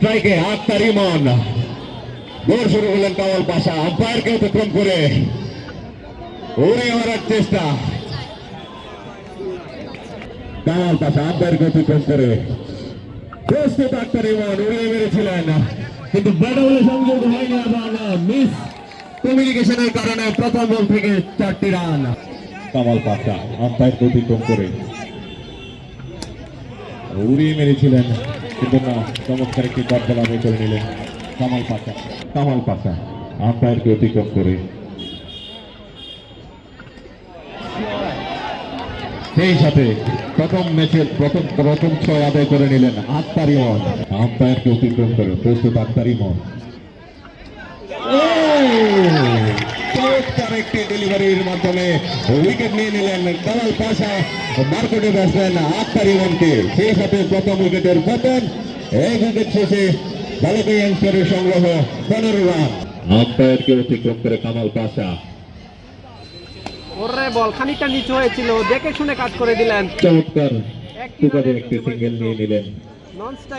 স্ট্রাইকে আক্তার ইমন। দৌড় শুরু করলেন কামাল পাশা। আম্পায়ারকে অতিক্রম করে উড়ে মারার চেষ্টা। কামাল পাশা আম্পায়ারকে অতিক্রম করে। প্রস্তুত উড়িয়ে মেরেছিলেন। কিন্তু সংযোগ হয়নি মিস কমিউনিকেশনের কারণে প্রথম বল থেকে চারটি রান। কামাল পাশা আম্পায়ারকে অতিক্রম করে উড়িয়ে মেরেছিলেন। কিন্তু না চমৎকার একটি বল আদায় করে নিলেন কামাল পাশা। কামাল পাশা আম্পায়ারকে অতিক্রম করে। সেই সাথে প্রথম ম্যাচের প্রথম প্রথম ছয় আদায় করে নিলেন আক্তার ইমন আম্পায়ারকে অতিক্রম করে প্রস্তুত ও! চমৎকার একটি ডেলিভারির মাধ্যমে উইকেট নিয়ে নিলেন কামাল পাশা মার্কেটে ব্যাটসম্যান আক্তার ইমনকে সেই সাথে প্রথম উইকেটের পতন এক উইকেট শেষে বালকী অ্যান্সারের সংগ্রহ পনেরো রান আম্পায়ারকে অতিক্রম করে কামাল পাশা। ওরে বল খানিকটা নিচু হয়েছিল দেখে শুনে কাজ করে দিলেন। চমৎকার। একটি সিঙ্গেল নিয়ে নিলেন। নন স্ট্রাইক